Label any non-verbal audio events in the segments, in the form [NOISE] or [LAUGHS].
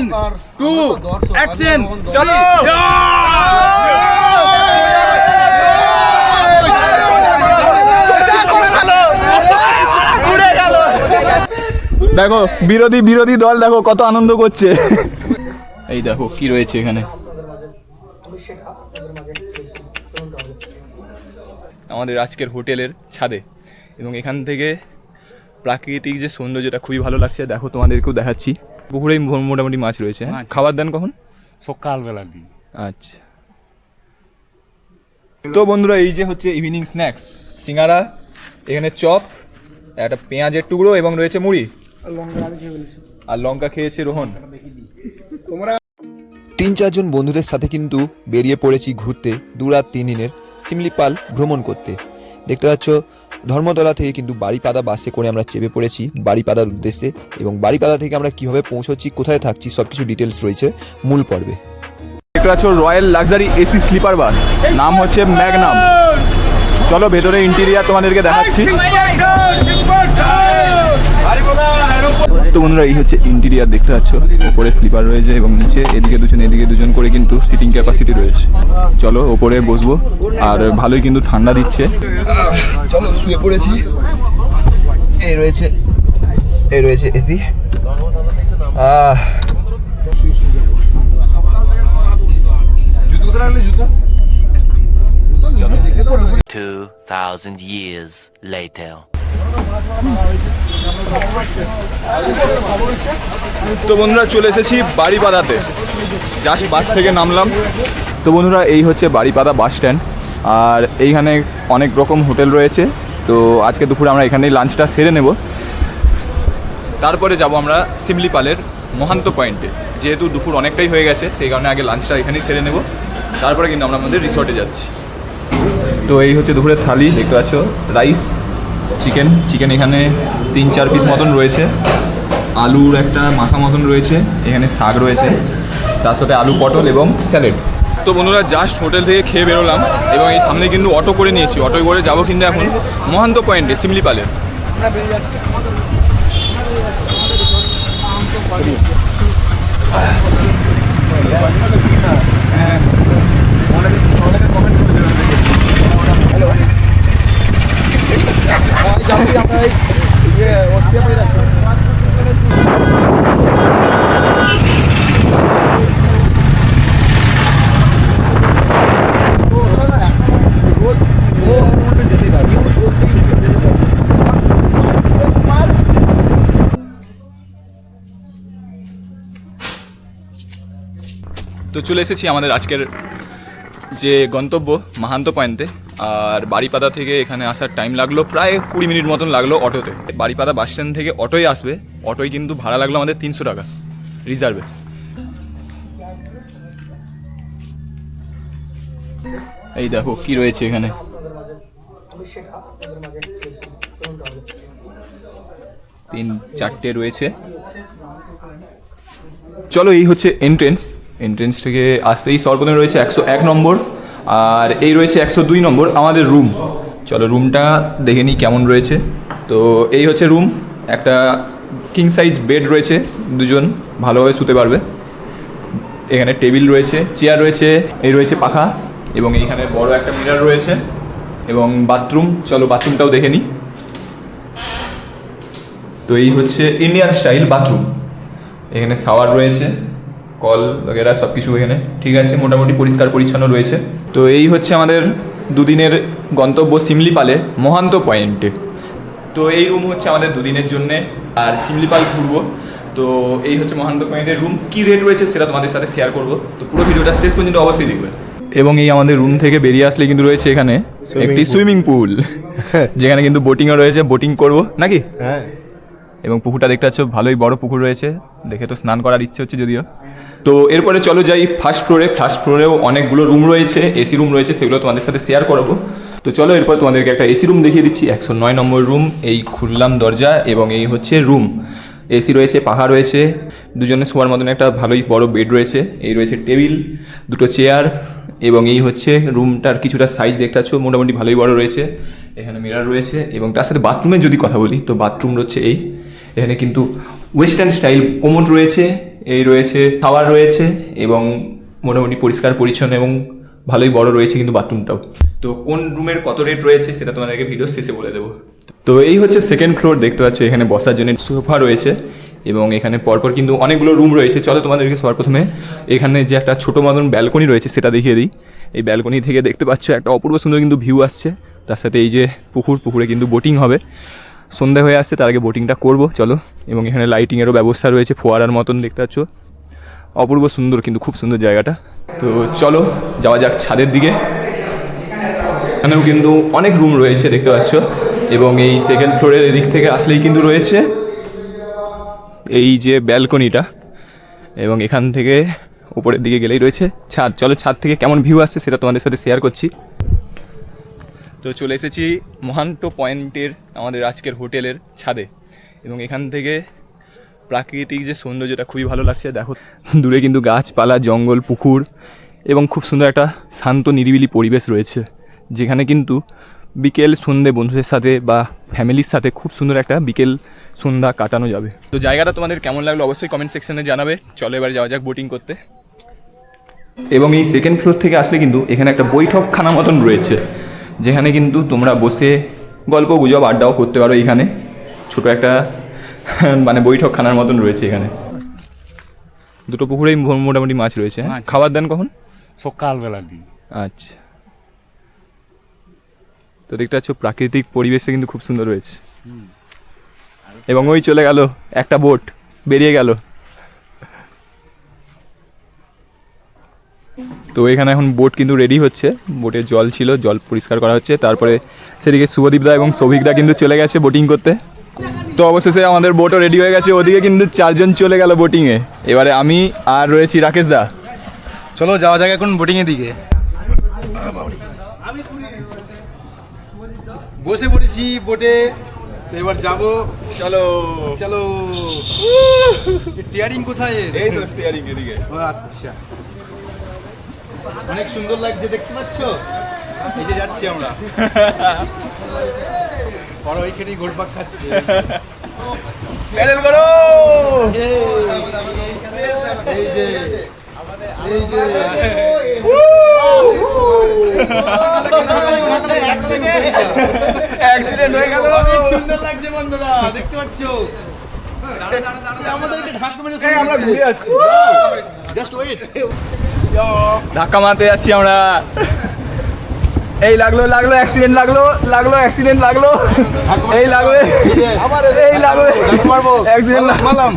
One two action চলো দেখো বিরোধী বিরোধী দল দেখো কত আনন্দ করছে। এই দেখো কি রয়েছে এখানে। আমাদের আজকের হোটেলের ছাদে। এবং এখান থেকে প্রাকৃতিক যে সৌন্দর্যটা খুবই ভালো লাগছে দেখো তোমাদেরকেও দেখাচ্ছি। পুকুরেই মো- মোটামুটি মাছ রয়েছে হ্যাঁ? মাছ। খাবার দেন কখন? সকালবেলা দিই আচ্ছা। তো বন্ধুরা এই যে হচ্ছে ইভিনিং স্ন্যাক্স সিঙ্গারা এখানে চপ একটা পেঁয়াজের টুকরো এবং রয়েছে মুড়ি। আর লঙ্কা খেয়েছে রোহন। তিন চারজন বন্ধুদের সাথে কিন্তু বেরিয়ে পড়েছি ঘুরতে দু রাত তিন দিনের সিমলিপাল ভ্রমণ করতে। দেখতে পাচ্ছ ধর্মতলা থেকে কিন্তু বাড়িপাদা বাসে করে আমরা চেপে পড়েছি বাড়িপাদার উদ্দেশ্যে এবং বাড়িপাদা থেকে আমরা কীভাবে পৌঁছচ্ছি কোথায় থাকছি সবকিছু ডিটেলস রয়েছে মূল পর্বে। Royal luxury AC sleeper bus নাম হচ্ছে ম্যাগনাম চলো ভেতরে ইন্টেরিয়ার তোমাদেরকে দেখাচ্ছি। তো বন্ধুরা এই হচ্ছে ইন্টেরিয়ার দেখতে পাচ্ছ? ওপরে স্লিপার রয়েছে এবং নিচে এদিকে দুজন এদিকে দুজন করে কিন্তু সিটিং ক্যাপাসিটি রয়েছে। চলো ওপরে বসবো। আর ভালোই কিন্তু ঠান্ডা দিচ্ছে। চলো শুয়ে পড়েছি। এই রয়েছে এই রয়েছে AC Two thousand years later. তো বন্ধুরা চলে এসেছি বাড়িপাদাতে জাস্ট বাস থেকে নামলাম। তো বন্ধুরা, এই হচ্ছে বাড়িপাদা বাস স্ট্যান্ড আর এইখানে অনেক রকম হোটেল রয়েছে। তো আজকে দুপুরে আমরা এখানেই লাঞ্চটা সেরে নেব। তারপরে যাব আমরা সিমলিপালের মহান্ত পয়েন্টে যেহেতু দুপুর অনেকটাই হয়ে গেছে, সেই কারণে আগে লাঞ্চটা এখানেই সেরে নেব। তারপরে কিন্তু আমরা আমাদের রিসর্টে যাচ্ছি। তো এই হচ্ছে দুপুরের থালি, দেখতে পাচ্ছ রাইস চিকেন চিকেন এখানে তিন, চার পিস মতন রয়েছে। আলুর একটা মাখা মতন রয়েছে, এখানে শাক রয়েছে। তার সাথে আলু, পটল এবং স্যালাড। তো বন্ধুরা, জাস্ট হোটেল থেকে খেয়ে বেরোলাম এবং এই সামনে কিন্তু অটো করে নিয়েছি। অটোয় করে যাব কিন্তু এখন মহান্ত পয়েন্টে সিমলিপালে তো চলে এসেছি আমাদের আজকের যে গন্তব্য মাহান্ত পয়েন্টে। আর বাড়িপাদা থেকে এখানে আসার টাইম লাগল প্রায় কুড়ি মিনিট মতন লাগল অটোতে। বাড়িপাদা বাস স্ট্যান্ড থেকে অটোই আসবে। অটোয় কিন্তু ভাড়া লাগল আমাদের তিনশো টাকা রিজার্ভে এই দেখো কি রয়েছে এখানে। তিন চারটে রয়েছে। চলো এই হচ্ছে এন্ট্রেন্স এন্ট্রেন্স থেকে আসতেই সর্বপ্রথমে রয়েছে একশো এক নম্বর। আর এই রয়েছে একশো দুই নম্বর, আমাদের রুম চলো রুমটা দেখে নিই কেমন রয়েছে। তো এই হচ্ছে রুম একটা কিং সাইজ বেড রয়েছে, দুজন ভালোভাবে শুতে পারবে। এখানে টেবিল রয়েছে চেয়ার রয়েছে, এই রয়েছে পাখা এবং এইখানে বড় একটা মিরার রয়েছে এবং বাথরুম চলো বাথরুমটাও দেখে নিই। তো এই হচ্ছে ইন্ডিয়ান স্টাইল বাথরুম এখানে শাওয়ার রয়েছে। কল বগেরা সব কিছু এখানে। ঠিক আছে মোটামুটি পরিষ্কার পরিচ্ছন্ন রয়েছে। তো এই হচ্ছে আমাদের দুদিনের গন্তব্য সিমলিপালে মহান্ত পয়েন্টে। তো এই রুম হচ্ছে আমাদের দুদিনের জন্যে আর সিমলিপাল ঘুরবো। তো এই হচ্ছে মহান্ত পয়েন্টের রুম কি রেট রয়েছে সেটা তোমাদের সাথে শেয়ার করব। তো পুরো ভিডিওটা শেষ পর্যন্ত অবশ্যই দেখবে। এবং এই আমাদের রুম থেকে বেরিয়ে আসলে কিন্তু রয়েছে এখানে একটি সুইমিং পুল [LAUGHS] যেখানে কিন্তু বোটিংও রয়েছে বোটিং করব। নাকি? হ্যাঁ। এবং পুকুরটা দেখতে পাচ্ছ ভালোই বড় পুকুর রয়েছে। দেখে তো স্নান করার ইচ্ছে হচ্ছে যদিও। তো এরপরে চলো যাই ফার্স্ট ফ্লোরে ফার্স্ট ফ্লোরেও অনেকগুলো রুম রয়েছে এসি রুম রয়েছে, সেগুলো তোমাদের সাথে শেয়ার করব। তো চলো এরপর তোমাদেরকে একটা এসি রুম দেখিয়ে দিচ্ছি। একশো নয় নম্বর রুম এই খুললাম দরজা এবং এই হচ্ছে রুম এসি রয়েছে, পাখা রয়েছে, দুজনে শোয়ার মতন একটা ভালোই বড় বেড রয়েছে। এই রয়েছে টেবিল দুটো চেয়ার এবং এই হচ্ছে রুমটার কিছুটা সাইজ দেখতে পাচ্ছ, মোটামুটি ভালোই বড় রয়েছে। এখানে মিরার রয়েছে এবং তার সাথে বাথরুমের যদি কথা বলি, তো বাথরুম রয়েছে এই। এখানে কিন্তু ওয়েস্টার্ন স্টাইল কোমোট রয়েছে, এই রয়েছে খাবার রয়েছে এবং মোটামুটি পরিষ্কার, পরিচ্ছন্ন এবং ভালোই বড় রয়েছে কিন্তু বাথরুমটাও তো কোন রুমের কত রেট রয়েছে সেটা তোমাদেরকে ভিডিও শেষে বলে দেবো। তো এই হচ্ছে সেকেন্ড ফ্লোর দেখতে পাচ্ছ এখানে বসার জন্য সোফা রয়েছে এবং এখানে পরপর কিন্তু অনেকগুলো রুম রয়েছে। চলো তোমাদেরকে সবার প্রথমে এখানে যে একটা ছোটো মতন ব্যালকনি রয়েছে সেটা দেখিয়ে দিই। এই ব্যালকনি থেকে দেখতে পাচ্ছ একটা অপূর্ব সুন্দর কিন্তু ভিউ আসছে। তার সাথে এই যে পুকুর, পুকুরে কিন্তু বোটিং হবে। সন্ধে হয়ে আসছে, তার আগে বোটিংটা করব, চলো। এবং এখানে লাইটিংয়েরও ব্যবস্থা রয়েছে, ফোয়ারার মতন দেখতে পাচ্ছ। অপূর্ব সুন্দর, কিন্তু খুব সুন্দর জায়গাটা। তো চলো, যাওয়া যাক ছাদের দিকে। এখানেও কিন্তু অনেক রুম রয়েছে, দেখতে পাচ্ছ। এবং এই সেকেন্ড ফ্লোরের এদিক থেকে আসলেই কিন্তু রয়েছে এই যে ব্যালকনিটা এবং এখান থেকে উপরের দিকে গেলেই রয়েছে ছাদ। চলো, ছাদ থেকে কেমন ভিউ আসছে সেটা তোমাদের সাথে শেয়ার করছি। তো চলে এসেছি মহান্ত পয়েন্টের আমাদের আজকের হোটেলের ছাদে। এবং এখান থেকে প্রাকৃতিক যে সৌন্দর্যটা খুবই ভালো লাগছে, দেখো। দূরে কিন্তু গাছপালা, জঙ্গল, পুকুর এবং খুব সুন্দর একটা শান্ত, নিরিবিলি পরিবেশ রয়েছে, যেখানে কিন্তু বিকেল সন্ধে বন্ধুদের সাথে বা ফ্যামিলির সাথে খুব সুন্দর একটা বিকেল সন্ধ্যা কাটানো যাবে। তো জায়গাটা তোমাদের কেমন লাগল অবশ্যই কমেন্ট সেকশনে জানাবে। চলো এবার যাওয়া যাক বোটিং করতে। এবং এই সেকেন্ড ফ্লোর থেকে আসলে কিন্তু এখানে একটা বৈঠকখানা মতন রয়েছে। যেখানে কিন্তু তোমরা বসে গল্প গুজব আড্ডাও করতে পারো এখানে। ছোট একটা মানে বৈঠক বৈঠকখানার মতন রয়েছে এখানে। দুটো পুকুরেই মোটামুটি মাছ রয়েছে। হ্যাঁ? খাবার দেন কখন? সকালবেলা দিই আচ্ছা। তো দেখতে পাচ্ছ প্রাকৃতিক পরিবেশটা কিন্তু খুব সুন্দর রয়েছে। এবং ওই চলে গেল একটা বোট বেরিয়ে গেল। তো এখানে এখন বোট কিন্তু রেডি হচ্ছে। বোটে জল ছিল জল পরিষ্কার করা হচ্ছে। তারপরে সেদিকে শুভদীপদা এবং সৌভিকদা কিন্তু চলে গেছে বোটিং করতে। তো অবশেষে আমাদের বোটও রেডি হয়ে গেছে। ওদিকে কিন্তু চারজন চলে গেল বোটিংয়ে এবারে আমি আর রয়েছি রাকেশ দা। চলো যাওয়া যাক এখন বোটিংয়ের দিকে। বসে পড়েছি বোটে তো এবার যাব। চলো। চলো। টিয়ারিং কোথায় এই তো স্টিয়ারিং এদিকে। আচ্ছা। অনেক সুন্দর লাগছে দেখতে পাচ্ছ? এই যে যাচ্ছি আমরা। [LAUGHS] বড় ওইখানেই ঘোরপাক খাচ্ছে। প্যাডেল করো! এই যে এই যে। অ্যাক্সিডেন্ট হয়ে গেল! অনেক সুন্দর লাগছে বন্ধুরা দেখতে পাচ্ছ? আমরা ঘুরে যাচ্ছি। জাস্ট ওয়েট ধাক্কা মারতে যাচ্ছি আমরা। এই লাগল লাগল অ্যাক্সিডেন্ট লাগল লাগল অ্যাক্সিডেন্ট লাগল। এই লাগবে এই লাগবে অ্যাক্সিডেন্ট মারলাম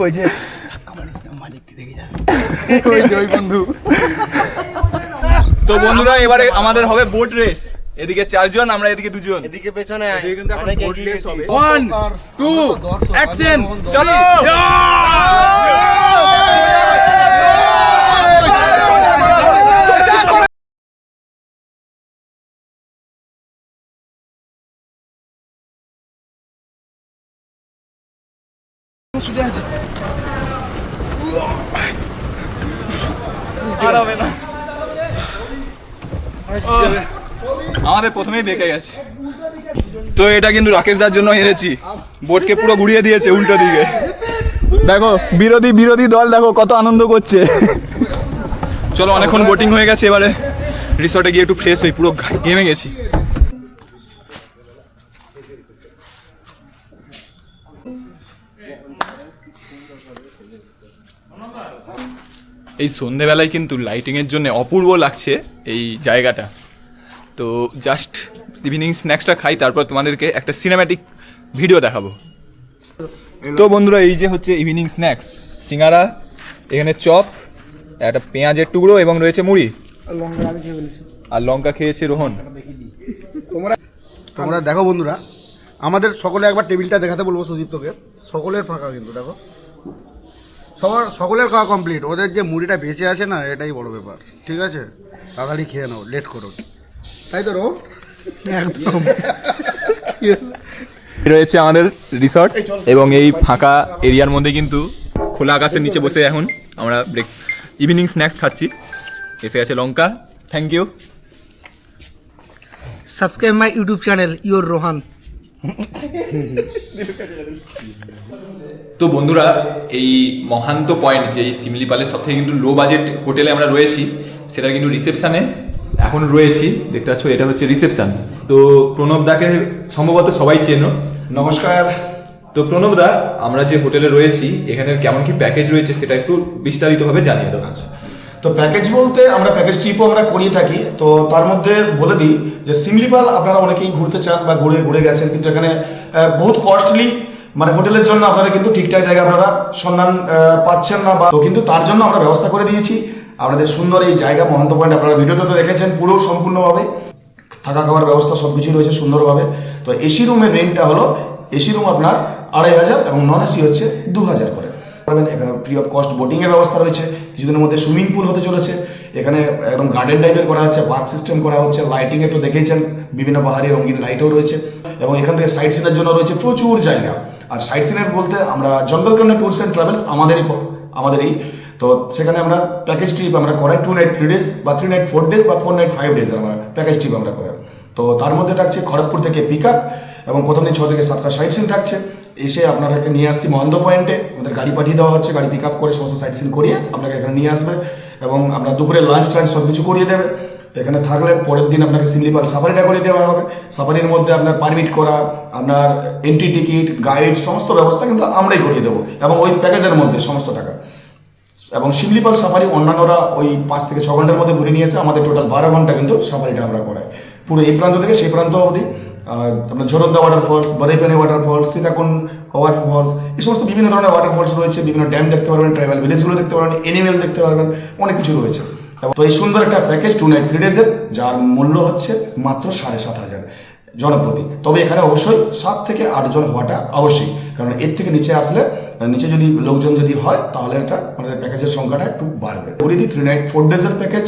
বলছে ওই যে ওই বন্ধু। তো বন্ধুরা এবারে আমাদের হবে বোট রেস এদিকে চারজন আমরা এদিকে দুজন। এদিকে পেছনে কিন্তু এখন boat হবে। ওয়ান টু অ্যাকশন চলো! সুজা আছে। আর হবে না। আমাদের প্রথমেই বেঁকে গেছে। তো এটা কিন্তু রাকেশ দার জন্য হেরেছি বোটকে পুরো ঘুরিয়ে দিয়েছে উল্টো দিকে। দেখো, বিরোধী বিরোধী দল, দেখো কত আনন্দ করছে। চলো, অনেকক্ষণ বোটিং হয়ে গেছে এবারে। রিসর্টে গিয়ে একটু ফ্রেশ হই, পুরো ঘেমে গেছি। এই সন্ধেবেলায় কিন্তু লাইটিংয়ের জন্য অপূর্ব লাগছে এই জায়গাটা। তো জাস্ট ইভিনিং স্ন্যাক্সটা খাই তারপর তোমাদেরকে একটা সিনেম্যাটিক ভিডিও দেখাবো। তো বন্ধুরা এই যে হচ্ছে ইভিনিং স্ন্যাক্স সিঙ্গারা এখানে চপ একটা পেঁয়াজের টুকরো এবং রয়েছে মুড়ি। আর লঙ্কা খেয়েছে রোহন। তোমরা তোমরা দেখো বন্ধুরা আমাদের সকলে একবার টেবিলটা দেখাতে বলব সুদীপ্তকে। সকলের ফাঁকা কিন্তু দেখো। সবার সকলের খাওয়া কমপ্লিট ওদের যে মুড়িটা বেঁচে আছে না এটাই বড় ব্যাপার। ঠিক আছে? তাড়াতাড়ি খেয়ে নাও লেট করো। তাই তো রো একদম। [LAUGHS] রয়েছে আমাদের রিসর্ট এবং এই ফাঁকা এরিয়ার মধ্যে কিন্তু খোলা আকাশের নিচে বসে এখন আমরা ব্রেক ইভিনিং স্ন্যাক্স খাচ্ছি। এসে গেছে লঙ্কা। Thank you subscribe my YouTube channel your rohan. [LAUGHS] তো বন্ধুরা এই মহান্ত পয়েন্ট যে এই সিমলিপালের সব থেকে কিন্তু লো বাজেট হোটেলে আমরা রয়েছি সেটা কিন্তু রিসেপশানে এখন রয়েছি। দেখতে পাচ্ছ এটা হচ্ছে রিসেপশান তো প্রণব দাকে সম্ভবত সবাই চেনো। নমস্কার। তো প্রণব দা আমরা যে হোটেলে রয়েছি এখানের কেমন কি প্যাকেজ রয়েছে সেটা একটু বিস্তারিতভাবে জানিয়ে দাও। তো প্যাকেজ বলতে আমরা প্যাকেজ ট্রিপও আমরা করিয়ে থাকি। তো তার মধ্যে বলে দিই যে সিমলিপাল আপনারা অনেকেই ঘুরতে চান বা ঘুরে ঘুরে গেছেন কিন্তু এখানে বহুত কস্টলি মানে হোটেলের জন্য আপনারা কিন্তু ঠিকঠাক জায়গা আপনারা সন্ধান পাচ্ছেন না বা তো কিন্তু তার জন্য আমরা ব্যবস্থা করে দিয়েছি। আপনাদের সুন্দর এই জায়গা মহান্ত পয়েন্ট আপনারা ভিডিওতে তো দেখেছেন, পুরো সম্পূর্ণভাবে। থাকা খাওয়ার ব্যবস্থা সব কিছুই রয়েছে সুন্দরভাবে। তো এসি রুমের রেন্টটা হলো এসি রুম আপনার আড়াই হাজার এবং নন এসি হচ্ছে দু হাজার করে। পারবেন, এখানে ফ্রি অফ কস্ট বোটিংয়ের ব্যবস্থা রয়েছে। কিছুদিনের মধ্যে সুইমিং পুল হতে চলেছে। এখানে একদম গার্ডেন টাইপের করা হচ্ছে পার্ক সিস্টেম করা হচ্ছে লাইটিংয়ে তো দেখেইছেন, বিভিন্ন পাহাড়ি রঙিন লাইটও রয়েছে। এবং এখান থেকে সাইট সিনের জন্য রয়েছে প্রচুর জায়গা। আর সাইট সিনের বলতে আমরা জঙ্গলকন্যা ট্যুরস অ্যান্ড ট্রাভেলস আমাদেরই আমাদেরই। তো সেখানে আমরা প্যাকেজ ট্রিপ আমরা করাই টু নাইট থ্রি ডেজ বা থ্রি নাইট ফোর ডেজ বা ফোর নাইট ফাইভ ডেজ আমরা প্যাকেজ ট্রিপ আমরা করাই। তো তার মধ্যে থাকছে খড়গপুর থেকে পিক আপ এবং প্রথম দিন ছ থেকে সাতটা সাইট সিন থাকছে। এসে আপনাদেরকে নিয়ে আসছি মহেন্দ্র পয়েন্টে আমাদের গাড়ি পাঠিয়ে দেওয়া হচ্ছে, গাড়ি পিক আপ করে সমস্ত সাইট সিন করিয়ে আপনাকে এখানে নিয়ে আসবে এবং আপনার দুপুরে লাঞ্চ টাঞ্চ সব কিছু করিয়ে দেবে। এখানে থাকলে পরের দিন আপনাকে সিমলিপাল সাফারিটা করে দেওয়া হবে। সাফারির মধ্যে আপনার পারমিট করা, আপনার এন্ট্রি টিকিট গাইড সমস্ত ব্যবস্থা কিন্তু আমরাই করিয়ে দেবো। এবং ওই প্যাকেজের মধ্যে সমস্ত টাকা। এবং শিমলিপাল সাফারি অন্যান্যরা ওই পাঁচ থেকে ছ ঘণ্টার মধ্যে ঘুরে নিয়েছে আমাদের টোটাল বারো ঘণ্টা কিন্তু সাফারিটা আমরা করাই। পুরো এই প্রান্ত থেকে সেই প্রান্ত অবধি। আপনার Joranda waterfalls Barehipani waterfalls Sitakund waterfalls এই সমস্ত বিভিন্ন ধরনের ওয়াটারফলস রয়েছে। বিভিন্ন ড্যাম দেখতে পারবেন ট্রাইবাল ভিলেজগুলো দেখতে পারবেন এনিমেল দেখতে পারবেন, অনেক কিছু রয়েছে। তো এই সুন্দর একটা প্যাকেজ টু নাইট থ্রি ডেজের যার মূল্য হচ্ছে মাত্র সাড়ে সাত হাজার জনপ্রতি। তবে এখানে অবশ্যই সাত থেকে আটজন হওয়াটা অবশ্যই কারণ এর থেকে নিচে আসলে, নিচে যদি লোকজন যদি হয়, তাহলে এটা আমাদের প্যাকেজের সংখ্যাটা একটু বাড়বে। করে দিই থ্রি নাইট ফোর ডেজের প্যাকেজ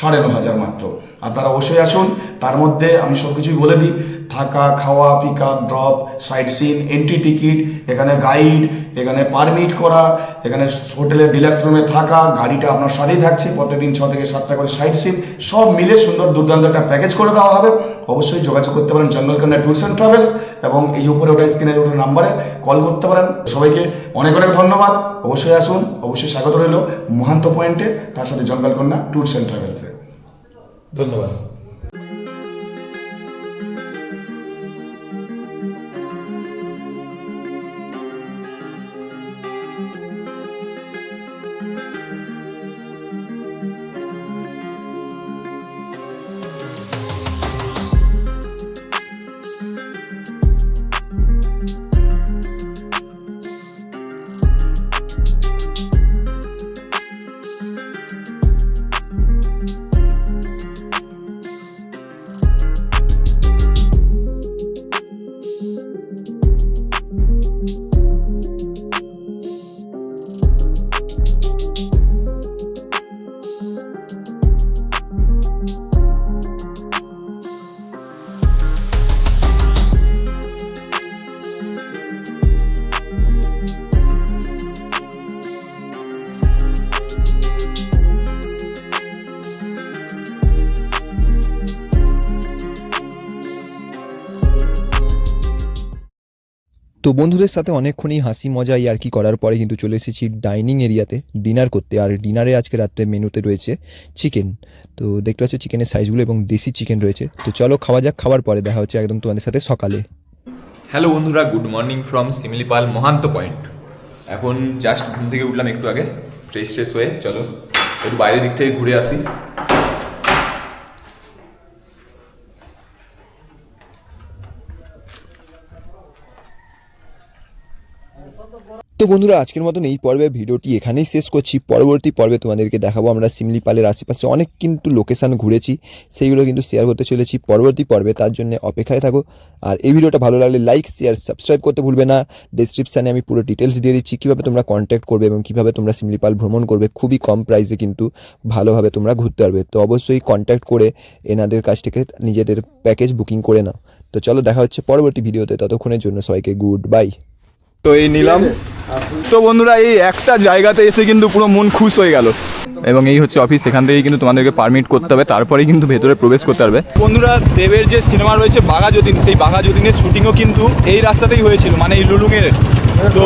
সাড়ে ন হাজার মাত্র। আপনারা অবশ্যই আসুন, তার মধ্যে আমি সব কিছুই বলে দিই থাকা, খাওয়া pick up drop sightseeing entry ticket এখানে গাইড এখানে পারমিট করা, এখানে হোটেলের ডিলাক্স রুমে থাকা, গাড়িটা আপনার সাথেই থাকছে প্রতিদিন ছ থেকে সাতটা করে সাইট সিন সব মিলে সুন্দর দুর্দান্ত একটা প্যাকেজ করে দেওয়া হবে। অবশ্যই যোগাযোগ করতে পারেন জঙ্গলকান্ডা ট্যুরস অ্যান্ড ট্রাভেলস এবং এই উপরে ওটা স্ক্রিনের ওটা নাম্বারে কল করতে পারেন। সবাইকে অনেক অনেক ধন্যবাদ। অবশ্যই আসুন, অবশ্যই স্বাগত রইল মহান্ত পয়েন্টে, তার সাথে জঙ্গলকন্যা ট্যুরস অ্যান্ড ট্রাভেলসে ধন্যবাদ। তো বন্ধুদের সাথে অনেকক্ষণই হাসি মজা আর কি করার পরে কিন্তু চলে এসেছি ডাইনিং এরিয়াতে ডিনার করতে। আর ডিনারে আজকে রাত্রে মেনুতে রয়েছে চিকেন। তো দেখতে পাচ্ছ চিকেনের সাইজগুলো এবং দেশি চিকেন রয়েছে। তো চলো খাওয়া যাক, খাওয়ার পরে দেখা হচ্ছে একদম তোমাদের সাথে সকালে। হ্যালো বন্ধুরা good morning from Similipal Mahanta point এখন জাস্ট ঘুম থেকে উঠলাম একটু আগে ফ্রেশ ফ্রেশ হয়ে। চলো, একটু বাইরের দিক থেকে ঘুরে আসি। তো বন্ধুরা, আজকের মতন এই পর্বে ভিডিওটি এখানেই শেষ করছি। পরবর্তী পর্বে তোমাদেরকে দেখাবো, আমরা সিমলিপালের আশেপাশে অনেক কিন্তু লোকেশান ঘুরেছি, সেইগুলো কিন্তু শেয়ার করতে চলেছি। পরবর্তী পর্বে তার জন্য অপেক্ষায় থাকো। আর এই ভিডিওটা ভালো লাগলে লাইক শেয়ার সাবস্ক্রাইব করতে ভুলবে না। ডিসক্রিপশানে আমি পুরো ডিটেলস দিয়ে দিচ্ছি, কীভাবে তোমরা কন্ট্যাক্ট করবে এবং কীভাবে তোমরা সিমলিপাল ভ্রমণ করবে। খুবই কম প্রাইসে কিন্তু ভালোভাবে তোমরা ঘুরতে পারবে। তো অবশ্যই কন্ট্যাক্ট করে এনাদের কাছ থেকে নিজেদের প্যাকেজ বুকিং করে নাও। তো চলো দেখা হচ্ছে পরবর্তী ভিডিওতে। ততক্ষণের জন্য সবাইকে গুড বাই তো এই নিলাম। তো বন্ধুরা এই একটা জায়গাতে এসে কিন্তু পুরো মন খুশ হয়ে গেল। এবং এই হচ্ছে অফিস এখান থেকেই কিন্তু তোমাদেরকে পারমিট করতে হবে। তারপরেই কিন্তু ভেতরে প্রবেশ করতে পারবে বন্ধুরা দেবের যে সিনেমা রয়েছে বাঘা যতীন সেই বাঘা যতীনের শুটিংও কিন্তু এই রাস্তাতেই হয়েছিল মানে এই লুলুঙের। তো